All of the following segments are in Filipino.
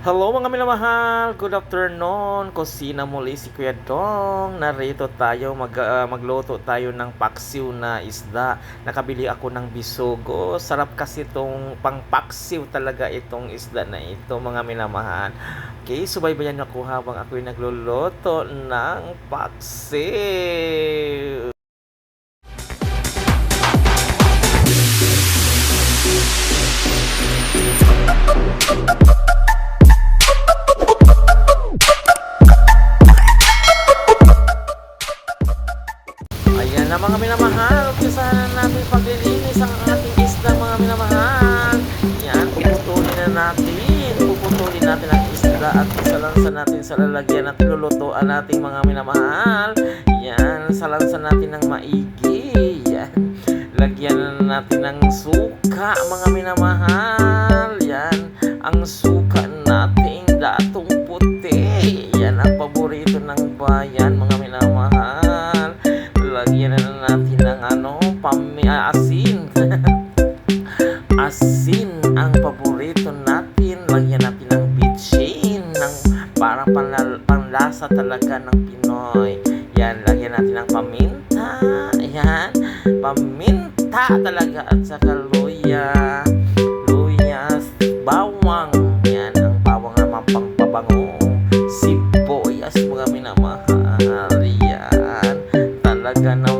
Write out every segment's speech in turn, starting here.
Hello mga minamahal! Good afternoon! Kusina muli si Kuya Dong. Narito tayo, mag, ah, magluto tayo ng paksiw na isda. Nakabili ako ng bisugo. Sarap kasi itong pang paksiw talaga itong isda na ito mga minamahal. Okay, subaybayan niyo ako habang ako'y nagluluto ng paksiw. Mga minamahal, umpisahan na natin paglilinis ang ating isda mga minamahal. Yan, puputulin na natin. Puputulin natin ang isda at isalansa natin sa lalagyan at lulutuan natin mga minamahal. Yan, salansa natin ng maigi. Yan, lagyan na natin ng suka mga minamahal. Yan, ang suka natin datong puti. Yan ang paborito ng bayan natin ng ano, pami ah, asin. asin ang paborito natin. Lagyan natin ng bitchin, ng parang panlal, panlasa talaga ng Pinoy. Yan, lagyan natin ng paminta. Yan, paminta talaga at saka luya. Luyas, bawang. Yan, ang bawang naman pang pabango. Sibuyas, mga minamahal. Yan, talaga naman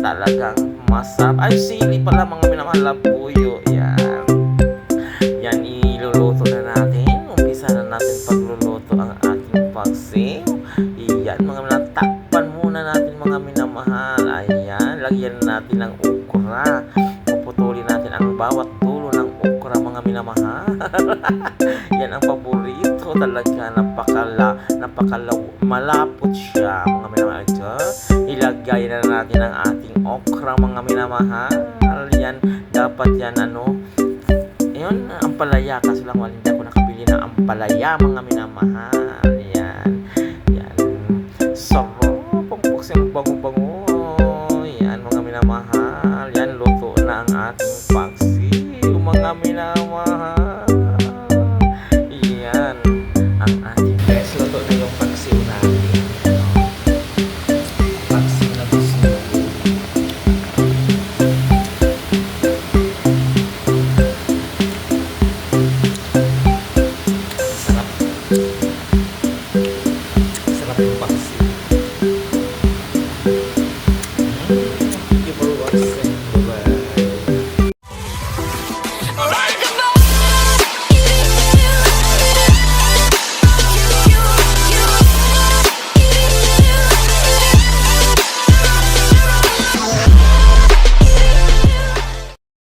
talagang masarap. Ay sili pala mga minamahal labuyo yan. Yan iluluto na natin. Umpisa na natin pagluluto ang ating pagsiw. Yan mga minamahal takpan muna natin mga minamahal. Ayan lagyan natin ng ukra puputulin natin ang bawat dulo ng ukra mga minamahal. Yan ang paborito. Talaga napakala napakala malapot siya mga minamahal Ilagay na natin ang ating okra mga minamahal. Yan, dapat yan ano. Ayun, ampalaya. Kaso lang wala hindi ako nakabili ng ampalaya mga minamahal. Yan. Yan. Sarap. Ang bagong-bago. Yan mga minamahal.